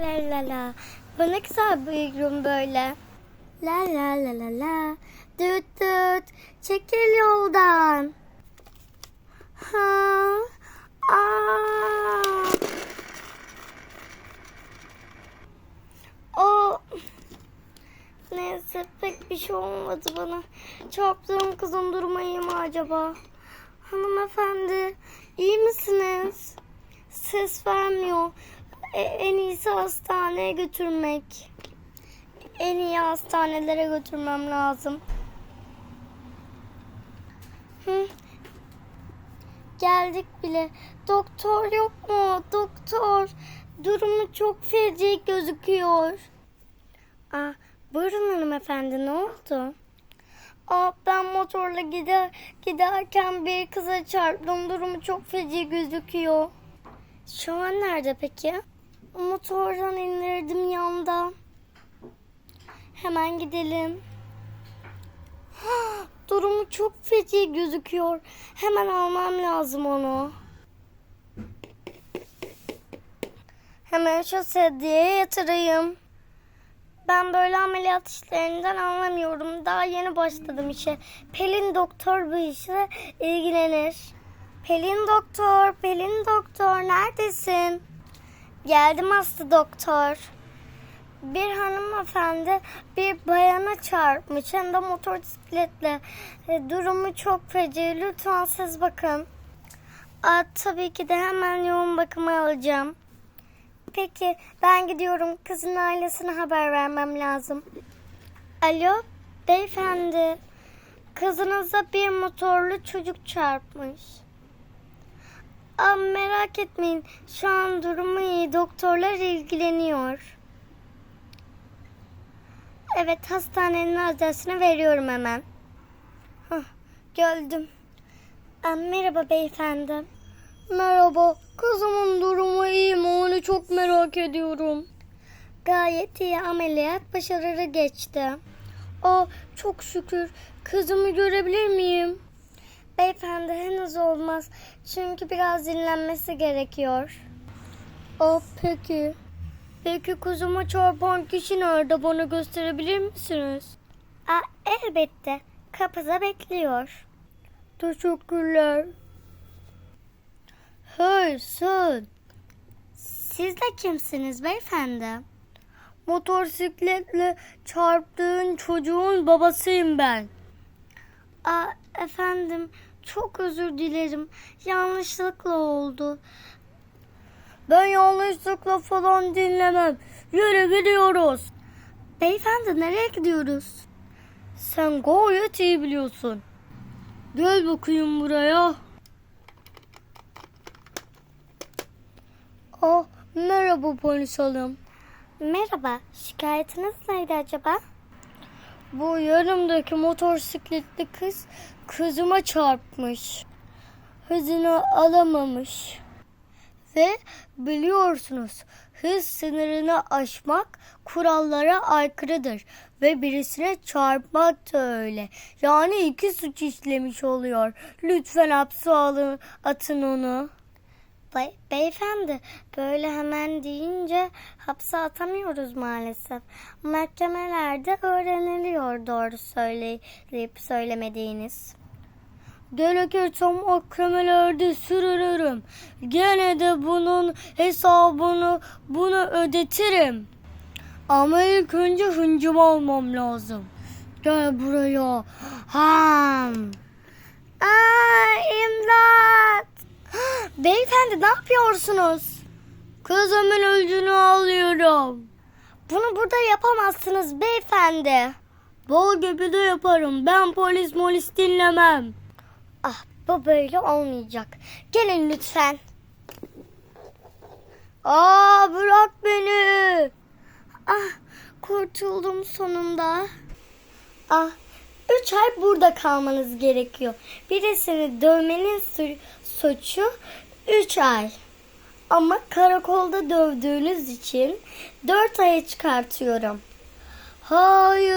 La la la. Bu ne güzel gün böyle. La la la la la. Düt düt. Çekil yoldan. Ha. Aa. O. Neyse pek bir şey olmadı bana. Çarptığım kızın durumu iyi mi acaba? Hanımefendi iyi misiniz? Ses vermiyor. E, en iyisi hastaneye götürmek. En iyi hastanelere götürmem lazım. Hı. Geldik bile. Doktor yok mu? Doktor. Durumu çok feci gözüküyor. Aa, buyurun hanımefendi ne oldu? Aa, ben motorla gider giderken bir kıza çarptım. Durumu çok feci gözüküyor. Şu an nerede peki? Motordan indirdim yanda. Hemen gidelim. Durumu çok feci gözüküyor. Hemen almam lazım onu. Hemen şu sedyeye yatırayım. Ben böyle ameliyat işlerinden anlamıyorum. Daha yeni başladım işe. Pelin doktor bu işe ilgilenir. Pelin doktor, Pelin doktor neredesin? Geldim hasta doktor. Bir hanımefendi bir bayana çarpmış hem de motosikletle. E, durumu çok feci. Lütfen siz bakın. Aa, tabii ki de hemen yoğun bakıma alacağım. Peki ben gidiyorum. Kızın ailesine haber vermem lazım. Alo beyefendi. Kızınıza bir motorlu çocuk çarpmış. Aa, merak etmeyin. Şu an durumu iyi. Doktorlar ilgileniyor. Evet hastanenin adresini veriyorum hemen. Hah, geldim. Aa, merhaba beyefendi. Merhaba. Kızımın durumu iyi mi? Onu çok merak ediyorum. Gayet iyi ameliyat başarılı geçti. Aa, çok şükür. Kızımı görebilir miyim? Beyefendi henüz olmaz. Çünkü biraz dinlenmesi gerekiyor. Aa, peki. Peki kızıma çarpan kişi nerede? Bana gösterebilir misiniz? Aa, elbette. Kapıda bekliyor. Teşekkürler. Hey sen. Siz de kimsiniz beyefendi? Motosikletle çarptığın çocuğun babasıyım ben. Aa, efendim çok özür dilerim. Yanlışlıkla oldu. Ben yanlışlıkla falan dinlemem. Yürü gidiyoruz. Beyefendi nereye gidiyoruz? Sen gayet iyi biliyorsun. Gel bakayım buraya. Oh, merhaba polis hanım. Merhaba, şikayetiniz neydi acaba? Bu yanımdaki motosikletli kız kızıma çarpmış. Hızını alamamış. Ve biliyorsunuz hız sınırını aşmak kurallara aykırıdır. Ve birisine çarpmak da öyle. Yani iki suç işlemiş oluyor. Lütfen hapse alın, atın onu. Bey- beyefendi böyle hemen deyince hapse atamıyoruz maalesef. Mahkemelerde öğreniliyor doğru söyleyip söylemediğiniz. Gerekirse mahkemelerde sürünürüm. Gene de bunun hesabını bunu ödetirim. Ama ilk önce hıncımı almam lazım. Gel buraya. Ham. Aa, imdat. Beyefendi ne yapıyorsunuz? Kızımın öldüğünü alıyorum. Bunu burada yapamazsınız beyefendi. Bol gibi de yaparım. Ben polis molis dinlemem. Ah bu böyle olmayacak. Gelin lütfen. Aa bırak beni. Ah kurtuldum sonunda. Ah üç ay burada kalmanız gerekiyor. Birisini dövmenin su- suçu üç ay. Ama karakolda dövdüğünüz için dört aya çıkartıyorum. Hayır.